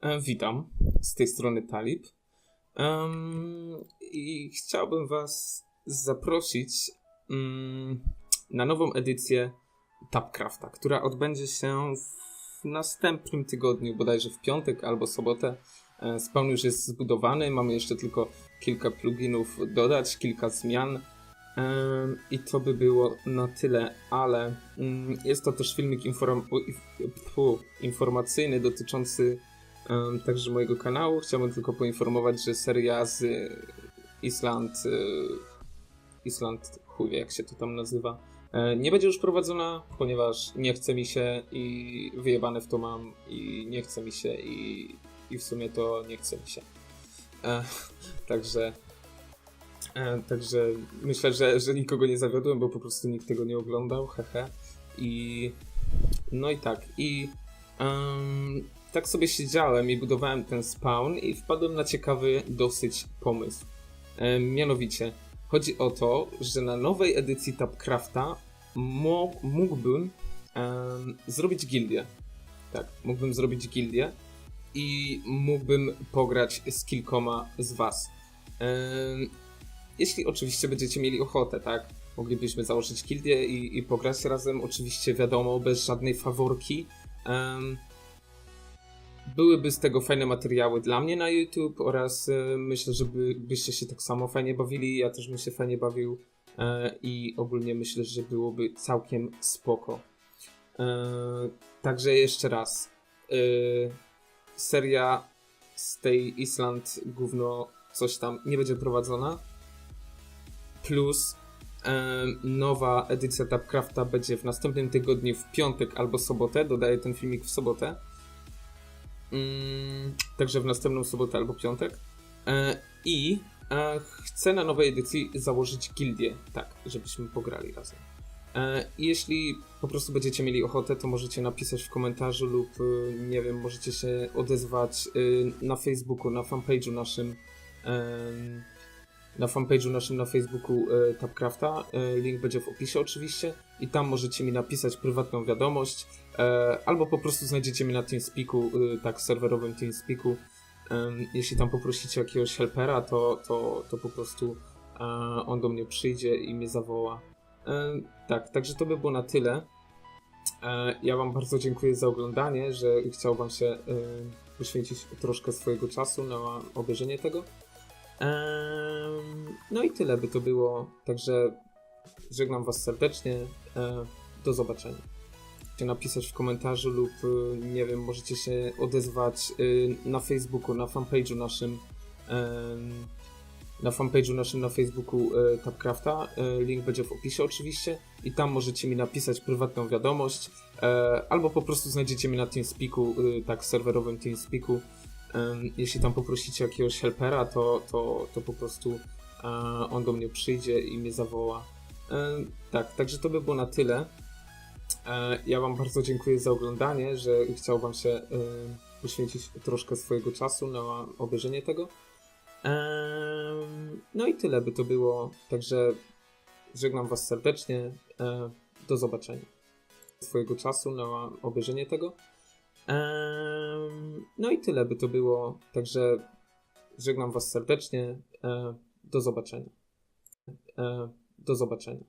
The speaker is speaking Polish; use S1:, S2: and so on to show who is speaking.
S1: E, witam, z tej strony Talib. I chciałbym Was zaprosić mm, na nową edycję Tapcrafta, która odbędzie się w następnym tygodniu, bodajże w piątek albo sobotę. E, spawn już jest zbudowany, mamy jeszcze tylko kilka pluginów dodać, kilka zmian. I to by było na tyle, ale mm, jest to też filmik inform informacyjny dotyczący także mojego kanału. Chciałbym tylko poinformować, że seria z Island, e, Island, chuj jak się to tam nazywa, e, nie będzie już prowadzona, ponieważ nie chce mi się i wyjebane w to mam i nie chce mi się i, i w sumie to nie chce mi się. E, także e, także myślę, że, że nikogo nie zawiodłem, bo po prostu nikt tego nie oglądał, hehe. I no i tak, i um, tak sobie siedziałem i budowałem ten spawn i wpadłem na ciekawy dosyć pomysł. E, mianowicie, chodzi o to, że na nowej edycji Tapcrafta mógłbym e, zrobić gildię. Tak, mógłbym zrobić gildię i mógłbym pograć z kilkoma z was. E, jeśli oczywiście będziecie mieli ochotę, tak? Moglibyśmy założyć gildię i, i pograć razem, oczywiście wiadomo, bez żadnej faworki. Byłyby z tego fajne materiały dla mnie na YouTube oraz e, myślę, że by, byście się tak samo fajnie bawili. Ja też bym się fajnie bawił e, i ogólnie myślę, że byłoby całkiem spoko. E, także jeszcze raz. Seria z tej Island gówno coś tam nie będzie prowadzona. Plus nowa edycja Tapcrafta będzie w następnym tygodniu w piątek albo sobotę. Dodaję ten filmik w sobotę. Mm, także w następną sobotę albo piątek. E, I e, chcę na nowej edycji założyć gildię, tak, żebyśmy pograli razem. E, jeśli po prostu będziecie mieli ochotę, to możecie napisać w komentarzu lub nie wiem, możecie się odezwać na Facebooku, na fanpage'u naszym na fanpage'u naszym na Facebooku e, Tapcrafta. E, link będzie w opisie oczywiście i tam możecie mi napisać prywatną wiadomość e, albo po prostu znajdziecie mnie na TeamSpeaku, e, tak serwerowym TeamSpeaku. E, jeśli tam poprosicie jakiegoś helpera, to, to, to po prostu e, on do mnie przyjdzie i mnie zawoła. tak, także to by było na tyle. ja Wam bardzo dziękuję za oglądanie, że chciał Wam się poświęcić troszkę swojego czasu na obejrzenie tego. No i tyle by to było. Także żegnam Was serdecznie. E, do zobaczenia. Możecie napisać w komentarzu lub e, nie wiem, możecie się odezwać e, na Facebooku, na fanpage'u naszym na fanpage'u naszym na Facebooku Tapcrafta. Link będzie w opisie oczywiście i tam możecie mi napisać prywatną wiadomość albo po prostu znajdziecie mnie na TeamSpeaku, tak serwerowym TeamSpeaku jeśli tam poprosicie jakiegoś helpera, to, to, to po prostu on do mnie przyjdzie i mnie zawoła. Tak, także to by było na tyle. E, ja Wam bardzo dziękuję za oglądanie, że chciał Wam się poświęcić troszkę swojego czasu na obejrzenie tego. No i tyle by to było. Także żegnam Was serdecznie. E, do zobaczenia. Swojego czasu na obejrzenie tego. No i tyle by to było. Także żegnam Was serdecznie. E, do zobaczenia. E, do zobaczenia.